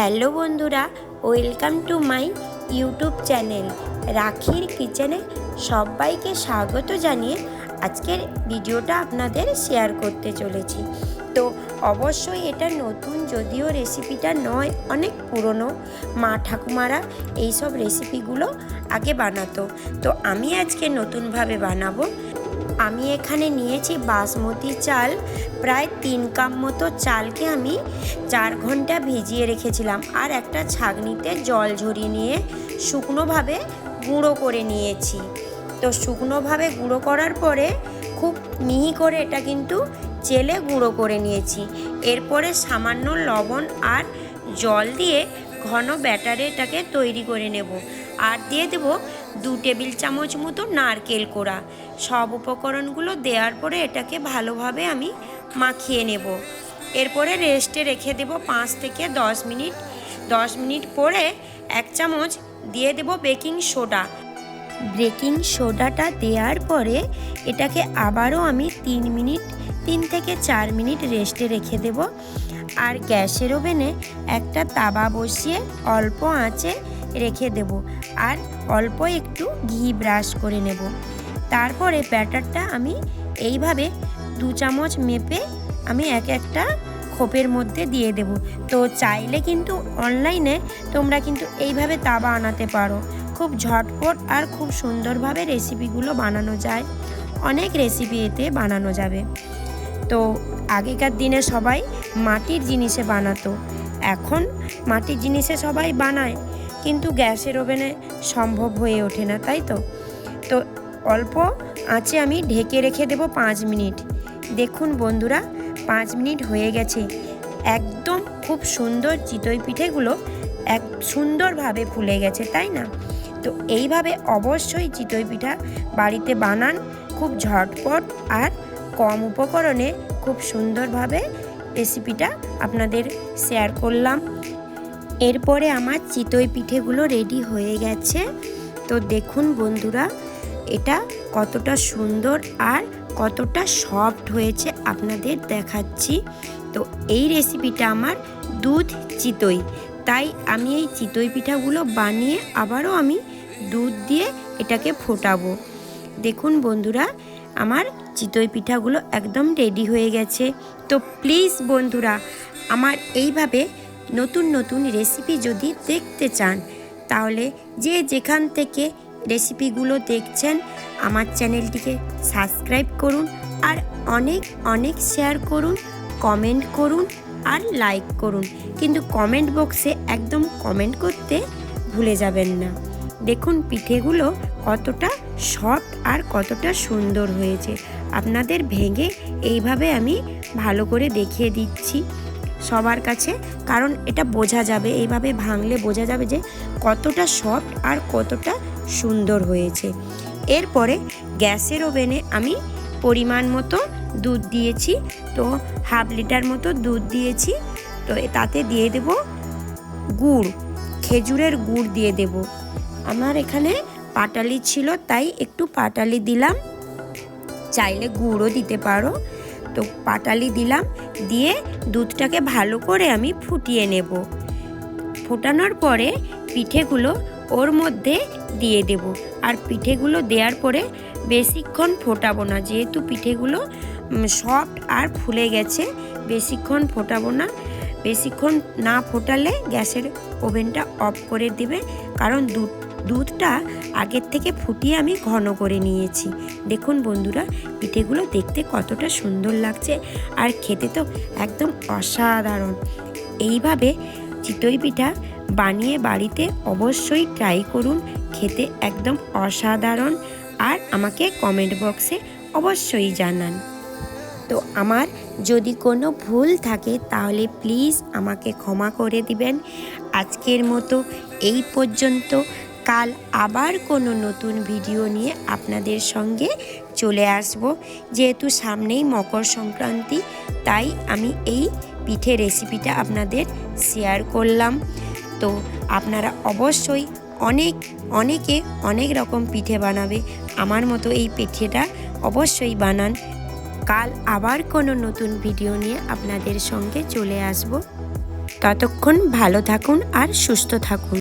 Hello বন্ধুরা, welcome to my YouTube channel রাখির কিচেনে সবাইকে স্বাগত জানিয়ে আজকের ভিডিওটা আপনাদের শেয়ার করতে চলেছি। তো অবশ্যই এটা নতুন যদিও রেসিপিটা নয়, অনেক পুরনো। মা ঠাকুমারা এইসব রেসিপিগুলো আগে বানাতো। তো আমি আজকে নতুনভাবে বানাবো। আমি এখানে নিয়েছি বাসমতি চাল প্রায় তিন কাপ মতো চালকে আমি চার ঘণ্টা ভিজিয়ে রেখেছিলাম আর একটা ছাগনিতে জল ঝরিয়ে নিয়ে শুকনোভাবে গুঁড়ো করে নিয়েছি। তো শুকনোভাবে গুঁড়ো করার পরে খুব মিহি করে এটা কিন্তু চেলে গুঁড়ো করে নিয়েছি। এরপরে সামান্য লবণ আর জল দিয়ে ঘন ব্যাটারে এটাকে তৈরি করে নেব। আর দিয়ে দেব দু টেবিল চামচ মতো নারকেল কোড়া। সব উপকরণগুলো দেওয়ার পরে এটাকে ভালোভাবে আমি মাখিয়ে নেব। এরপরে রেস্টে রেখে দেব পাঁচ থেকে দশ মিনিট। দশ মিনিট পরে এক চামচ দিয়ে দেব বেকিং সোডা বেকিং সোডাটা দেওয়ার পরে এটাকে আবারও আমি তিন মিনিট, তিন থেকে চার মিনিট রেস্টে রেখে দেব। আর গ্যাসের ওভেনে একটা তাবা বসিয়ে অল্প আঁচে রেখে দেব। আর অল্প একটু ঘি ব্রাশ করে নেব। তারপরে ব্যাটারটা আমি এইভাবে দু চামচ মেপে আমি এক একটা খোপের মধ্যে দিয়ে দেব। তো চাইলে কিন্তু অনলাইনে তোমরা কিন্তু এইভাবে তাবা আনাতে পারো। খুব ঝটপট আর খুব সুন্দরভাবে রেসিপিগুলো বানানো যায়। অনেক রেসিপি এতে বানানো যাবে। তো আগেকার দিনে সবাই মাটির জিনিসে বানাতো। এখন মাটির জিনিসে সবাই বানায়। কিন্তু গ্যাসের ওভেনে সম্ভব হয়ে ওঠে না, তাই তো? তো অল্প আঁচে আমি ঢেকে রেখে দেব পাঁচ মিনিট। দেখুন বন্ধুরা, পাঁচ মিনিট হয়ে গেছে। একদম খুব সুন্দর চিতই পিঠেগুলো এক সুন্দরভাবে ফুলে গেছে, তাই না? তো এইভাবে অবশ্যই চিতই পিঠা বাড়িতে বানান, খুব ঝটপট আর কম উপকরণে খুব সুন্দরভাবে রেসিপিটা আপনাদের শেয়ার করলাম। এরপরে আমার চিতই পিঠেগুলো রেডি হয়ে গেছে। তো দেখুন বন্ধুরা, এটা কতটা সুন্দর আর কতটা সফট হয়েছে আপনাদের দেখাচ্ছি। তো এই রেসিপিটা আমার দুধ চিতই। তাই আমি এই চিতই পিঠাগুলো বানিয়ে আবারও আমি দুধ দিয়ে এটাকে ফোটাবো। দেখুন বন্ধুরা, আমার চিতই পিঠাগুলো একদম রেডি হয়ে গেছে। তো প্লিজ বন্ধুরা, আমার এইভাবে নতুন নতুন রেসিপি যদি দেখতে চান, তাহলে যে যেখান থেকে রেসিপিগুলো দেখছেন, আমার চ্যানেলটিকে সাবস্ক্রাইব করুন আর অনেক অনেক শেয়ার করুন, কমেন্ট করুন আর লাইক করুন। কিন্তু কমেন্ট বক্সে একদম কমেন্ট করতে ভুলে যাবেন না। দেখুন পিঠেগুলো কতটা সফট আর কতটা সুন্দর হয়েছে। আপনাদের ভেঙে এইভাবে আমি ভালো করে দেখিয়ে দিচ্ছি। সবার কাছে, কারণ এটা বোঝা যাবে, এইভাবে ভাঙলে বোঝা যাবে যে কতটা সফট আর কতটা সুন্দর হয়েছে। এরপরে গ্যাসের ওভেনে আমি পরিমাণ মতো দুধ দিয়েছি, তো হাফ লিটার মতো দুধ দিয়েছি, তো তাতে দিয়ে দেব গুড়, খেজুরের গুড় দিয়ে দেব। আমার এখানে পাটালি ছিল, তাই একটু পাটালি দিলাম। চাইলে গুড়ও দিতে পারো। তো পাটালি দিলাম দিয়ে দুধটাকে ভালো করে আমি ফুটিয়ে নেব। ফোটানোর পরে পিঠেগুলো ওর মধ্যে দিয়ে দেব। আর পিঠেগুলো দেওয়ার পরে বেশিক্ষণ ফোটাবো না। যেহেতু পিঠেগুলো সফট আর ফুলে গেছে, বেশিক্ষণ ফোটাবো না। বেশিক্ষণ না ফোটালে গ্যাসের ওভেনটা অফ করে দিবে। কারণ দুধ দুধটা আগের থেকে ফুটিয়ে আমি ঘন করে নিয়েছি। দেখুন বন্ধুরা, পিঠেগুলো দেখতে কতটা সুন্দর লাগছে আর খেতে তো একদম অসাধারণ। এইভাবে চিতই পিঠা বানিয়ে বাড়িতে অবশ্যই ট্রাই করুন, খেতে একদম অসাধারণ আর আমাকে কমেন্ট বক্সে অবশ্যই জানান। তো আমার যদি কোনো ভুল থাকে তাহলে প্লিজ আমাকে ক্ষমা করে দিবেন। আজকের মতো এই পর্যন্ত। কাল আবার কোনো নতুন ভিডিও নিয়ে আপনাদের সঙ্গে চলে আসব। যেহেতু সামনেই মকর সংক্রান্তি, তাই আমি এই পিঠে রেসিপিটা আপনাদের শেয়ার করলাম। তো আপনারা অবশ্যই অনেক, অনেকে অনেক রকম পিঠে বানাবে। আমার মতো এই পিঠেটা অবশ্যই বানান। কাল আবার কোনো নতুন ভিডিও নিয়ে আপনাদের সঙ্গে চলে আসব। ততক্ষণ ভালো থাকুন আর সুস্থ থাকুন।